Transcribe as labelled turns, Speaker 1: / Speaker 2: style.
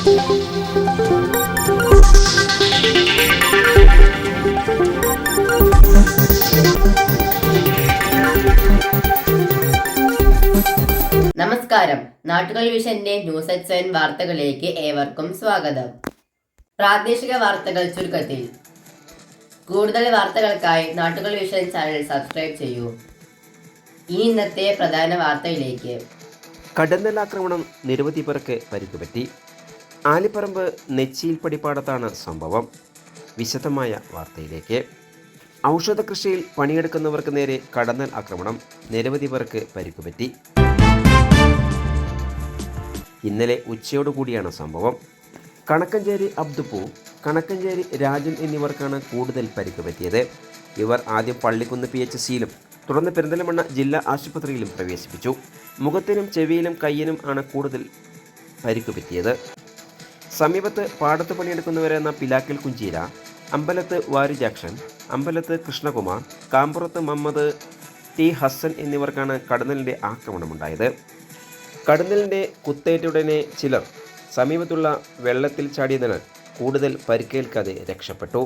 Speaker 1: നമസ്കാരം. നാട്ടുകൾ വിഷന്റെ ന്യൂസ് അറ്റ് സെവൻ വാർത്തകളിലേക്ക് ഏവർക്കും സ്വാഗതം. പ്രാദേശിക വാർത്തകൾ ചുരുക്കത്തിൽ. കൂടുതൽ വാർത്തകൾക്കായി നാട്ടുകൾ വിഷൻ ചാനൽ സബ്സ്ക്രൈബ് ചെയ്യൂ. ഇനി ഇന്നത്തെ പ്രധാന വാർത്തയിലേക്ക്.
Speaker 2: കടന്നലാക്രമണം നിരവധി പേർക്ക് പരിക്കുപറ്റി. ആലിപ്പറമ്പ് നെച്ചിയിൽ പടിപ്പാടത്താണ് സംഭവം. വിശദമായ വാർത്തയിലേക്ക്. ഔഷധ കൃഷിയിൽ പണിയെടുക്കുന്നവർക്ക് നേരെ കടന്നൽ ആക്രമണം. നിരവധി പേർക്ക് പരിക്കുപറ്റി ഇന്നലെ ഉച്ചയോടുകൂടിയാണ് സംഭവം. കണക്കഞ്ചേരി അബ്ദുപ്പു കണക്കഞ്ചേരി രാജൻ എന്നിവർക്കാണ് കൂടുതൽ പരിക്ക് പറ്റിയത്. ഇവർ ആദ്യം പള്ളിക്കുന്ന് പി എച്ച് സിയിലും തുടർന്ന് പെരിന്തലമണ്ണ ജില്ലാ ആശുപത്രിയിലും പ്രവേശിപ്പിച്ചു. മുഖത്തിനും ചെവിയിലും കയ്യിനും ആണ് കൂടുതൽ പരിക്ക് പറ്റിയത്. സമീപത്ത് പാടത്ത് പണിയെടുക്കുന്നവരെന്ന പിലാക്കൽ കുഞ്ചീര അമ്പലത്ത് വാരി ജാക്ഷൻ അമ്പലത്ത് കൃഷ്ണകുമാർ കാമ്പുറത്ത് മുഹമ്മദ് ടി ഹസൻ എന്നിവർക്കാണ് കടന്നലിന്റെ ആക്രമണമുണ്ടായത്. കടന്നലിന്റെ കുത്തേറ്റുടനെ ചിലർ സമീപത്തുള്ള വെള്ളത്തിൽ ചാടിയതിനാൽ കൂടുതൽ പരിക്കേൽക്കാതെ രക്ഷപ്പെട്ടു.